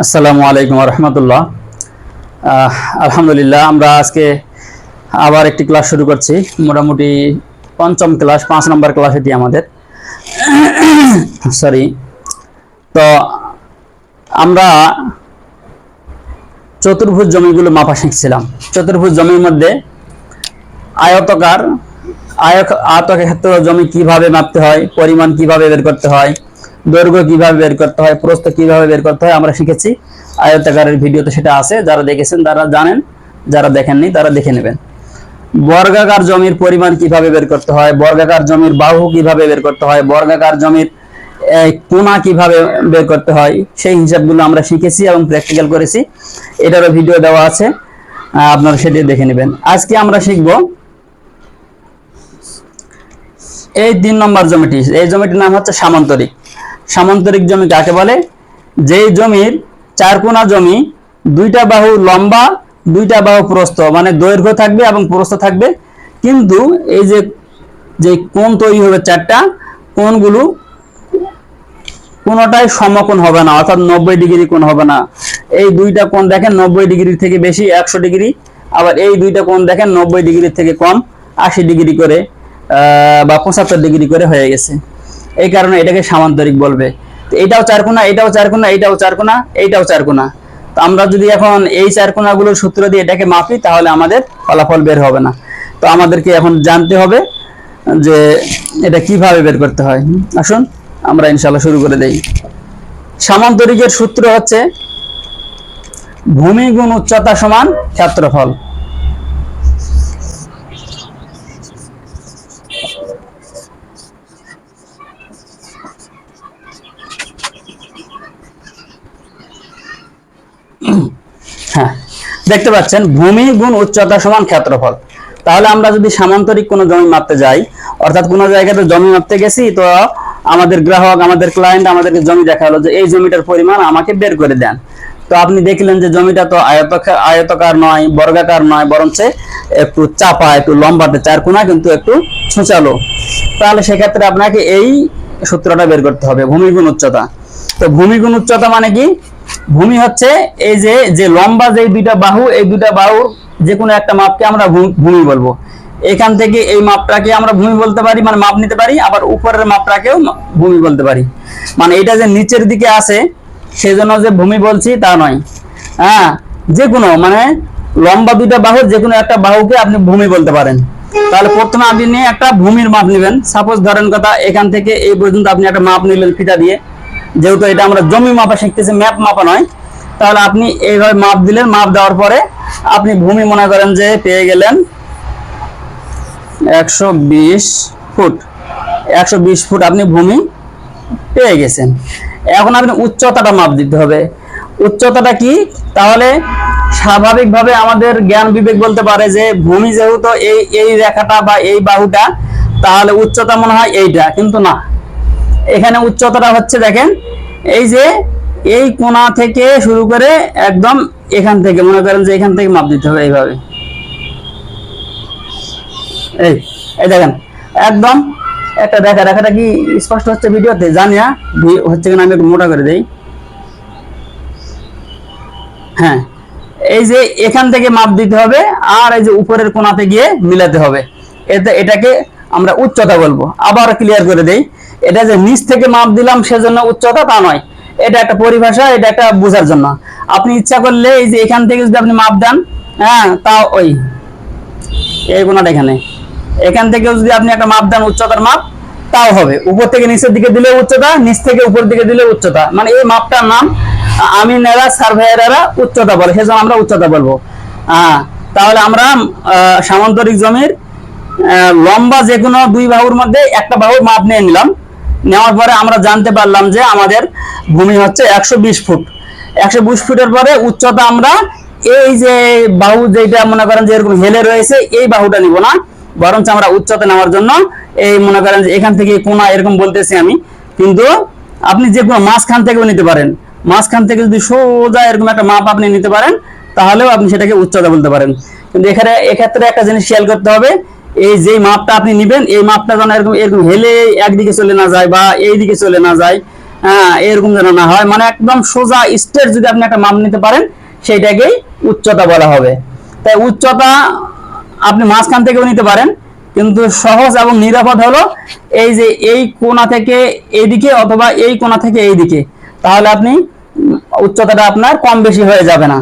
আসসালামু আলাইকুম রহমতুল্লাহ। আলহামদুলিল্লাহ, আমরা আজকে আবার একটি ক্লাস শুরু করছি। মোটামুটি পঞ্চম ক্লাস, পাঁচ নম্বর ক্লাস এটি আমাদের। সরি তো আমরা চতুর্ভুজ জমিগুলো মাপা শিখছিলাম। চতুর্ভুজ জমির মধ্যে আয়তকার, আয়ক আয়তক্ষেত্র জমি কীভাবে মাপতে হয়, পরিমাণ কীভাবে বের করতে হয় দৈর্ঘ্য কীভাবে বের করতে হয়, প্রস্থ কীভাবে বের করতে হয়, আমরা শিখেছি। আয়তাকারের ভিডিওতে সেটা আছে, যারা দেখেছেন তারা জানেন, যারা দেখেননি তারা দেখে নেবেন। বর্গাকার জমির পরিমাণ কীভাবে বের করতে হয়, বর্গাকার জমির বাহু কীভাবে বের করতে হয়, বর্গাকার জমির কোনা কীভাবে বের করতে হয়, সেই হিসাবগুলো আমরা শিখেছি এবং প্র্যাকটিক্যাল করেছি। এটারও ভিডিও দেওয়া আছে আপনারা সেটি দেখে নেবেন। আজকে আমরা শিখব এই তিন নম্বর জমিটি। এই জমিটির নাম হচ্ছে সামান্তরিক। সামান্তরিক জমি কাকে বলে? যেই জমির চার কোনা জমি, দুইটা বাহু লম্বা, দুইটা বাহু প্রস্থ মানে দৈর্ঘ্য থাকবে এবং প্রস্থ থাকবে। কিন্তু এই যে যে কোণ তৈরি হবে চারটা, কোণগুলো কোনোটাই সমকোণ হবে না, অর্থাৎ নব্বই ডিগ্রি কোণ হবে না। এই দুইটা কোণ দেখেন নব্বই ডিগ্রি থেকে বেশি, একশো ডিগ্রি। আবার এই দুইটা কোণ দেখেন নব্বই ডিগ্রি থেকে কম, আশি ডিগ্রি করে বা পঁচাত্তর ডিগ্রি করে হয়ে গেছে। এই কারণে এটাকে সামান্তরিক বলবে। এটাও চারকোনা এটাও চারকোনা এটাও চারকোনা এইটাও চারকোনা তো আমরা যদি এখন এই চারকোনাগুলোর সূত্র দিয়ে এটাকে মাপি, তাহলে আমাদের ফলাফল বের হবে না। তো আমাদেরকে এখন জানতে হবে যে এটা কীভাবে বের করতে হয়। আসুন, আমরা ইনশাল্লাহ শুরু করে দেই। সামান্তরিকের সূত্র হচ্ছে ভূমি গুণ উচ্চতা সমান ক্ষেত্রফল। হ্যাঁ দেখতে পাচ্ছেন, ভূমি গুণ উচ্চতা সমান ক্ষেত্রফল। তাহলে আমরা যদি সামান্তরিক কোনো জমি মাপতে যাই, অর্থাৎ কোনো জায়গাতে জমি মাপতে গেছি, তো আমাদের গ্রাহক, আমাদের ক্লায়েন্ট আমাদেরকে জমি দেখাল যে এই জমিটার পরিমাণ আমাকে বের করে দেন। তো আপনি দেখলেন যে জমিটা তো আয়তকার আয়তকার নয়, বর্গাকার নয়, বরঞ্চ একটু চাপা, একটু লম্বাতে চার কোনা কিন্তু একটু ছুঁচালো তাহলে সেক্ষেত্রে আপনাকে এই সূত্রটা বের করতে হবে ভূমিগুণ উচ্চতা। তো ভূমিগুণ উচ্চতা মানে কি? ভূমি হচ্ছে এই যে যে লম্বা যে দুইটা বাহু, এই দুইটা বাহুর যে কোনো একটা মাপকে আমরা ভূমি বলব। এখান থেকে এই মাপটাকে আমরা ভূমি বলতে পারি মানে মাপ নিতে পারি, আবার উপরের মাপটাকেও ভূমি বলতে পারি। মানে এটা যে নিচের দিকে আছে, সেজন্য যে ভূমি বলছি তা নয়। হ্যাঁ যে কোনো মানে লম্বা দুইটা বাহু যে কোনো একটা বাহুকে আপনি ভূমি বলতে পারেন। তাহলে প্রথমে আপনি নিয়ে একটা ভূমির মাপ নেবেন। সাপোজ ধরেন কথা, এখান থেকে এই পর্যন্ত আপনি একটা মাপ নিলেন ফিতা দিয়ে। যেহেতু এটা আমরা জমি মাপা শিখতেছি ম্যাপ মাপা নয়, তাহলে আপনি এইভাবে মাপ দিলেন, মাপ দেওয়ার পরে আপনি ভূমি মনে করেন যে পেয়ে গেলেন একশো বিশ ফুট। একশো বিশ ফুট আপনি ভূমি পেয়ে গেছেন। এখন আপনি উচ্চতাটা মাপ দিতে হবে। উচ্চতাটা কি? তাহলে স্বাভাবিকভাবে আমাদের জ্ঞান বিবেক বলতে পারে যে ভূমি যেহেতু এই এই রেখাটা বা এই বাহুটা, তাহলে উচ্চতা মনে হয় এইটা, কিন্তু না। এখানে উচ্চতাটা হচ্ছে দেখেন, এই যে এই কোণা থেকে শুরু করে একদম এখান থেকে, মনে করেন যে এখান থেকে মাপ দিতে হবে এইভাবে। এই এই দেখেন, একদম একটা দেখা দেখাটা কি স্পষ্ট হচ্ছে ভিডিওতে? জানি না হচ্ছে কিনা আমি একটু মোটা করে দেই। হ্যাঁ এই যে এখান থেকে মাপ দিতে হবে আর এই যে উপরের কোণাতে গিয়ে মিলাতে হবে। এতে এটাকে আমরা উচ্চতা বলব। আবার ক্লিয়ার করে দেই, এটা যে নিচ থেকে মাপ দিলাম সেজন্য উচ্চতা তা নয়। এটা একটা পরিভাষা, এটা একটা বোঝার জন্য। আপনি ইচ্ছা করলে এই যে এখান থেকে যদি আপনি মাপ দেন হ্যাঁ তা ওই, এই কোণাটা এখানে। এখান থেকে যদি আপনি একটা মাপ দেন উচ্চতার মাপ, তাও হবে। উপর থেকে নিচের দিকে দিলে উচ্চতা, নিচ থেকে উপর দিকে দিলে উচ্চতা। মানে এই মাপটার নাম আমিনেরা সার্ভেয়ারেরা উচ্চতা বলে, সেজন্য আমরা উচ্চতা বলব। হ্যাঁ তাহলে আমরা সামান্তরিক জমির লম্বা যে কোনো দুই বাহুর মধ্যে একটা বাহুর মাপ নিয়ে নিলাম। নেওয়ার পরে আমরা জানতে পারলাম যে আমাদের ভূমি হচ্ছে একশো বিশ ফুট। একশো বিশ ফুটের পরে উচ্চতা আমরা এই যে বাহু যেটা মনে করেন যে এরকম হেলে রয়েছে, এই বাহুটা নিব না। বরঞ্চ আমরা উচ্চতা নেওয়ার জন্য এই মনে করেন যে এখান থেকে কোনা এরকম বলতেছি আমি। কিন্তু আপনি যে কোনো মাঝখান থেকেও নিতে পারেন। মাঝখান থেকে যদি সোজা এরকম একটা মাপ আপনি নিতে পারেন, তাহলেও আপনি সেটাকে উচ্চতা বলতে পারেন। কিন্তু এখানে এক্ষেত্রে একটা জিনিস খেয়াল করতে হবে এই যে মাপটা আপনি নিবেন, এই মাপটা যেন এরকম এরকম হেলে একদিকে চলে না যায় বা এই দিকে চলে না যায় হ্যাঁ এরকম যেন না হয়। মানে একদম সোজা স্টেট যদি আপনি একটা মাপ নিতে পারেন সেইটাকেই উচ্চতা বলা হবে। তাই উচ্চতা আপনি মাঝখান থেকেও নিতে পারেন, কিন্তু সহজ এবং নিরাপদ হলো এই যে এই কোণা থেকে এইদিকে অথবা এই কোণা থেকে এইদিকে। তাহলে আপনি উচ্চতাটা আপনার কম বেশি হয়ে যাবে না।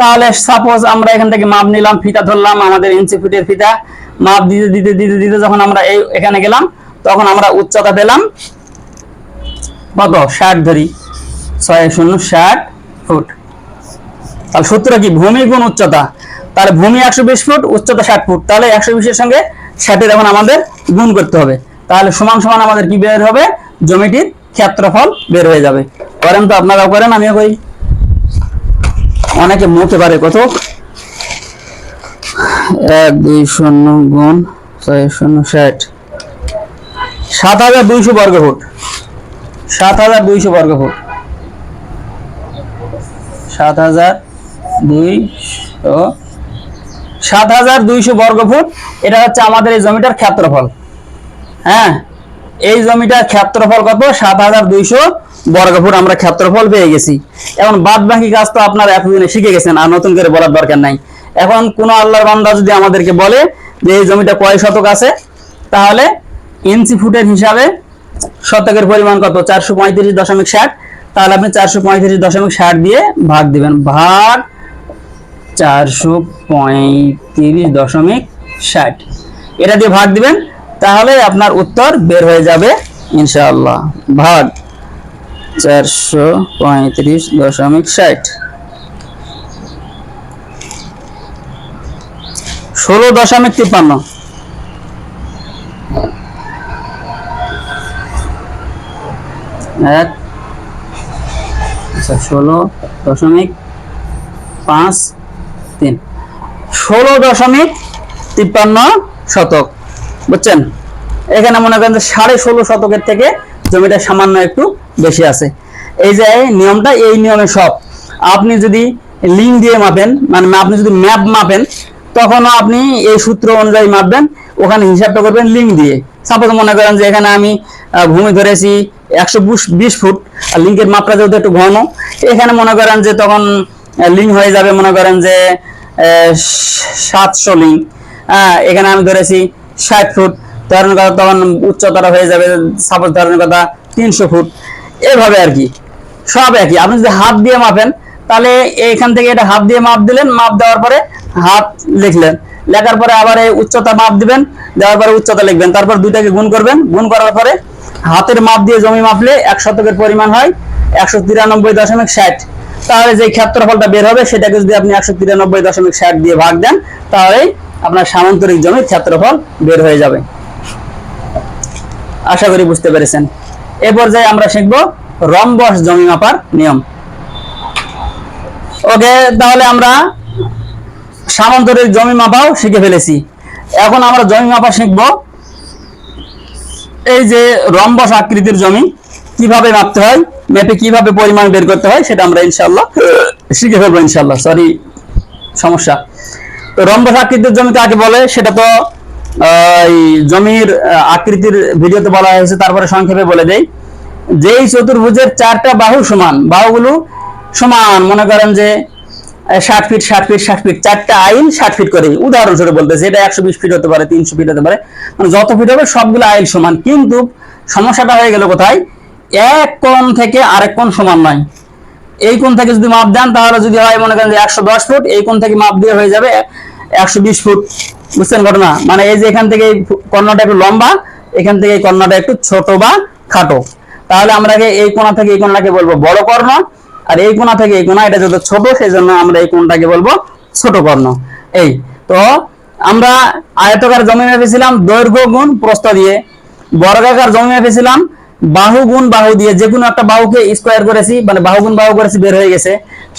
তাহলে সাপোজ আমরা এখান থেকে মাপ নিলাম, ফিতা ধরলাম, আমাদের ইঞ্চি ফিটের ফিতা। মাপ দিতে দিতে দিতে দিতে যখন আমরা এই এখানে গেলাম, তখন আমরা উচ্চতা পেলাম কত? ষাট ধরি। ছয় শূন্য ষাট ফুট। তাহলে সূত্রটা কি? ভূমি গুণ উচ্চতা। তাহলে ভূমি একশো বিশ ফুট, উচ্চতা ষাট ফুট। তাহলে একশো বিশের সঙ্গে ষাটের এখন আমাদের গুণ করতে হবে। তাহলে সমান সমান আমাদের কি বের হবে? জমিটির ক্ষেত্রফল বের হয়ে যাবে। করেন তো আপনারাও করেন, আমিও করি। অনেকে মুখে পারে কত? এক দুই শূন্য গুণ ছয় শূন্য ষাট। সাত হাজার দুইশো বর্গ ফুট। সাত হাজার দুইশো বর্গ ফুট। সাত হাজার দুইশো সাত হাজার দুইশো বর্গ ফুট। এটা হচ্ছে আমাদের এই জমিটার ক্ষেত্রফল। হ্যাঁ এই জমিটার ক্ষেত্রফল কত? সাত হাজার দুইশো বর্গ ফুট আমরা ক্ষেত্রফল পেয়ে গেছি। এখন বাদ বাকি কাজ তো আপনারা এতদিনে শিখে গেছেন, আর নতুন করে বলার দরকার নাই। এখন কোন আল্লাহর বান্দা যদি আমাদেরকে বলে যে এই জমিটা কয় শতক আছে, তাহলে ইঞ্চি ফুটের হিসাবে শতকের পরিমাণ কত? চারশো পঁয়ত্রিশ দশমিক ষাট। তাহলে আপনি চারশো পঁয়ত্রিশ দশমিক ষাট দিয়ে ভাগ দিবেন। ভাগ চারশো পঁয়ত্রিশ দশমিক ষাট। এটা দিয়ে ভাগ দিবেন, তাহলে আপনার উত্তর বের হয়ে যাবে ইনশাআল্লাহ। ভাগ চারশো পঁয়ত্রিশ দশমিক ষাট। ষোলো দশমিক তিপ্পান্ন। এক আচ্ছা ষোলো দশমিক পাঁচ তিন। ষোলো দশমিক তিপ্পান্ন শতক, বুঝছেন? এখানে মনে করেন সাড়ে ষোলো শতকের থেকে জমিটা সামান্য একটু বেশি আছে। এই যে নিয়মটা, এই নিয়মে সব। আপনি যদি লিঙ্ক দিয়ে মাপেন মানে আপনি যদি ম্যাপ মাপেন তখনও আপনি এই সূত্র অনুযায়ী মাপবেন, ওখানে হিসাবটা করবেন লিঙ্ক দিয়ে। সাপোজ মনে করেন যে এখানে আমি ভূমি ধরেছি একশো বিশ ফুট, আর লিঙ্কের মাপটা যেহেতু একটু ঘন, এখানে মনে করেন যে তখন লিঙ্ক হয়ে যাবে মনে করেন যে সাতশো লিঙ্ক হ্যাঁ এখানে আমি ধরেছি ষাট ফুট ধরেন কথা তখন উচ্চতাটা হয়ে যাবে সাপোজ ধরেন কথা তিনশো ফুট। এভাবে আর কি, সব একই। আপনি যদি হাত দিয়ে মাপেন, তাহলে এইখান থেকে এটা হাত দিয়ে মাপ দিলেন, মাপ দেওয়ার পরে হাত লিখলেন। লেখার পরে আবার এই উচ্চতা মাপ দিবেন, দেওয়ার পরে উচ্চতা লিখবেন। তারপর দুইটাকে গুণ করবেন। গুণ করার পরে হাতের মাপ দিয়ে জমি মাপলে এক শতকের পরিমাণ হয় একশো তিরানব্বই দশমিক ষাট। তাহলে যে ক্ষেত্রফলটা বের হবে, সেটাকে যদি আপনি একশো তিরানব্বই দশমিক ষাট দিয়ে ভাগ দেন, তাহলে আপনার সামান্তরিক জমির ক্ষেত্রফল বের হয়ে যাবে। আশা করি বুঝতে পেরেছেন। এ পর্যায়ে আমরা শিখব রম্বস জমি মাপার নিয়ম। ওকে, তাহলে আমরা সামান্তরিক জমি মাপাও শিখে ফেলেছি। এখন আমরা জমি মাপা শিখব। এই যে রম্বস আকৃতির জমি, কীভাবে মাপতে হয় ম্যাপে কীভাবে পরিমাণ বের করতে হয়, সেটা আমরা ইনশাল্লাহ শিখে ফেলব ইনশাল্লাহ সরি সমস্যা। তো রম্বস আকৃতির জমি কাকে বলে, সেটা তো জমির আকৃতির ভিডিওতে বলা হয়েছে, তারপরে সংক্ষেপে বলে দেই। যেই চতুর্ভুজের চারটা বাহু সমান, বাহুগুলো সমান, মনে করেন যে ষাট ফিট ষাট ফিট ষাট ফিট চারটা আইল ষাট ফিট করে উদাহরণস্বরূপ বলতেছে এটা একশো বিশ ফিট হতে পারে, তিনশো ফিট হতে পারে মানে যত ফিট হবে সবগুলো আইল সমান। কিন্তু সমস্যাটা হয়ে গেল কোথায়? এক কোণ থেকে আরেক কোণ সমান নয়। এই কোণ থেকে যদি মাপ দেন, তাহলে যদি হয় মনে করেন যে একশো দশ ফুট এই কোণ থেকে মাপ দিয়ে হয়ে যাবে একশো বিশ ফুট বুঝছেন ঘটনা? মানে এই যে এখান থেকে এই কর্ণটা একটু লম্বা, এখান থেকে এই কর্ণটা একটু ছোট বা খাটো। তাহলে আমরা এই কোণা থেকে এই কোণটাকে বলব বড় কর্ণ আর এই কোণা থেকে এই কোণা এটা যত ছোট সেই জন্য আমরা এই কোণটাকে বলব ছোট কর্ণ। এই তো আমরা আয়তকার জমি মেপেছিলাম দৈর্ঘ্য গুণ প্রস্থ দিয়ে। বর্গাকার জমি মেপেছিলাম বাহু গুণ বাহু দিয়ে। যে কোনো একটা বাহুকে স্কোয়ার করেছি মানে বাহু গুণ বাহু করেছি বের হয়ে গেছে।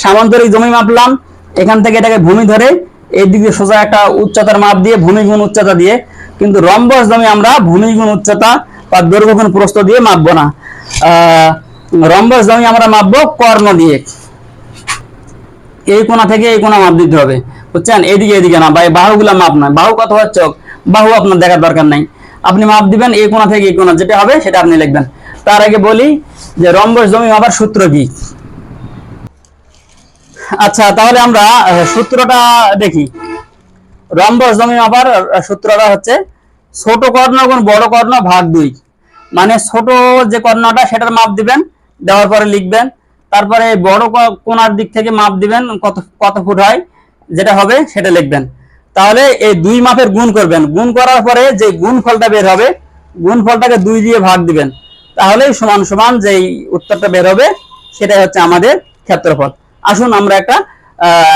সামান্তরিক জমি মাপলাম এখান থেকে এটাকে ভূমি ধরে এই দিকে সোজা একটা উচ্চতার মাপ দিয়ে ভূমি গুণ উচ্চতা দিয়ে। কিন্তু রম্বস জমি আমরা ভূমি গুণ উচ্চতা বা দৈর্ঘ্য গুণ প্রস্থ দিয়ে মাপবো না। আহ, রম্বস জমি আমরা মাপবো কর্ণ দিয়ে। এই কোণা থেকে এই কোনা মাপ দিতে হবে। বুঝছেন? এইদিকে এইদিকে না, ভাই, বাহুগুলা মাপ নয় বাহু কত হচ্ছে? বাহু আপনার দেখার দরকার নাই। আপনি মাপ দিবেন এই কোণা থেকে এই কোণা, যেটা হবে সেটা আপনি লিখবেন। তার আগে বলি যে রম্বস জমি মাপার সূত্র কি? আচ্ছা তাহলে আমরা সূত্রটা দেখি। রম্বস জমি মাপার সূত্রটা হচ্ছে ছোট কর্ণ গুণ বড় কর্ণ ভাগ দুই। মানে ছোট যে কর্ণটা, সেটার মাপ দিবেন দেওয়ার পরে লিখবেন। তারপরে বড় কোনার দিক থেকে মাপ দিবেন, কত কত ফুট হয়, যেটা হবে সেটা লিখবেন। তাহলে এই দুই মাপের গুণ করবেন। গুণ করার পরে যে গুণফলটা বের হবে, গুণফলটাকে দুই দিয়ে ভাগ দিবেন। তাহলেই সমান সমান যেই উত্তরটা বের হবে, সেটাই হচ্ছে আমাদের ক্ষেত্রফল। আসুন আমরা একটা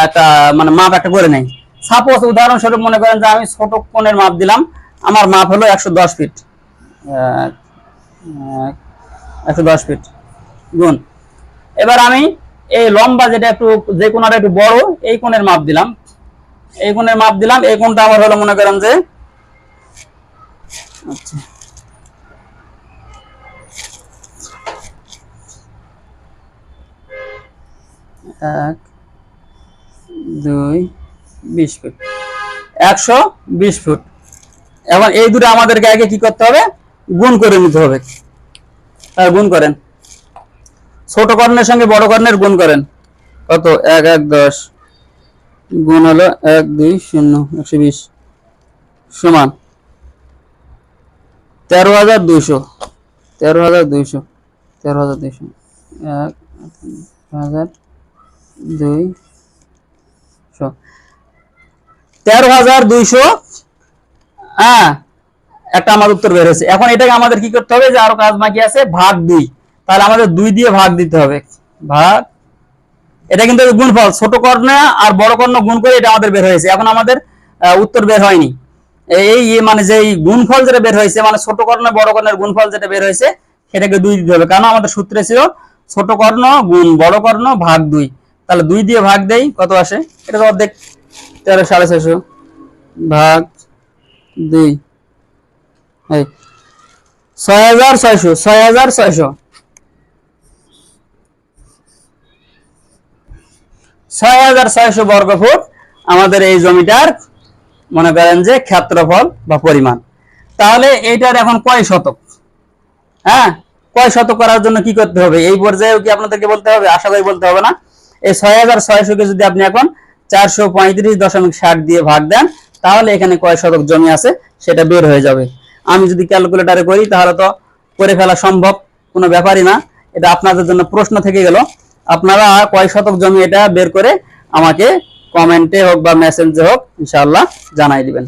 একটা মানে মাপ একটা করে নেই। সাপোজ উদাহরণস্বরূপ মনে করেন যে আমি ছোট কোণের মাপ দিলাম, আমার মাপ হলো একশো দশ ফিট। একশো দশ ফিট। গুণ। এবার আমি এই লম্বা যেটা একটু, যে কোণটা একটু বড়, এই কোণের মাপ দিলাম। এই কোণের মাপ দিলাম, এই কোণটা আমার হলো মনে করেন যে আচ্ছা। এক, দুই, বিশ ফুট। একশো বিশ ফুট। এখন এই দুটো আমাদেরকে আগে কি করতে হবে? গুণ করে নিতে হবে। আর গুণ করেন। ছোট কর্ণের সঙ্গে বড় কর্ণের গুণ করেন। কত? এক এক, দশ। গুণ হলো এক, দুই, শূন্য, একশো বিশ। সমান তেরো হাজার দুইশো। তেরো হাজার দুইশো। তেরো হাজার দুইশো। এক হাজার দুই তেরো হাজার দুইশো। হ্যাঁ একটা আমার উত্তর বের হয়েছে। এখন এটাকে আমাদের কি করতে হবে? যে আরও কাজ বাকি আছে, ভাগ দুই। তাহলে আমাদের দুই দিয়ে ভাগ দিতে হবে। ভাগ। এটা কিন্তু গুণফল। ছোট কর্ণ আর বড় কর্ণ গুণ করে এটা আমাদের বের হয়েছে। এখন আমাদের উত্তর বের হয়নি। এই মানে যে গুণফল যেটা বের হয়েছে মানে ছোট কর্ণ, বড় কর্ণের গুণফল যেটা বের হয়েছে, সেটাকে দুই দিতে হবে। কারণ আমাদের সূত্রে ছিল, ছোট কর্ণ গুণ বড় কর্ণ ভাগ দুই। তাহলে দুই দিয়ে ভাগ দেই, কত আসে? এটা তো অর্ধেক। তেরো, সাড়ে ছয়শো। ভাগ দুই। ছয় হাজার ছয়শো, ছয় হাজার ছয়শো। ছয় হাজার ছয়শো আমাদের এই জমিটার মনে করেন যে ক্ষেত্রফল বা পরিমাণ। তাহলে এইটার এখন কয় শতক? হ্যাঁ? কয় শতক করার জন্য কি করতে হবে? এই পর্যায়ে কি আপনাদেরকে বলতে হবে? আশা করি বলতে হবে না। এই ছয় হাজার ছয়শোকে যদি আপনি এখন চারশো পঁয়ত্রিশ দশমিক ষাট দিয়ে ভাগ দেন, তাহলে এখানে কয় শতক জমি আছে সেটা বের হয়ে যাবে। আমি যদি ক্যালকুলেটারে করি, তাহলে তো করে ফেলা সম্ভব। কোনো ব্যাপারই না। এটা আপনাদের জন্য প্রশ্ন থেকে গেল। আপনারা কয় শতক জমি এটা বের করে আমাকে কমেন্টে হোক বা মেসেঞ্জে হোক, ইনশাআল্লাহ জানাই দিবেন।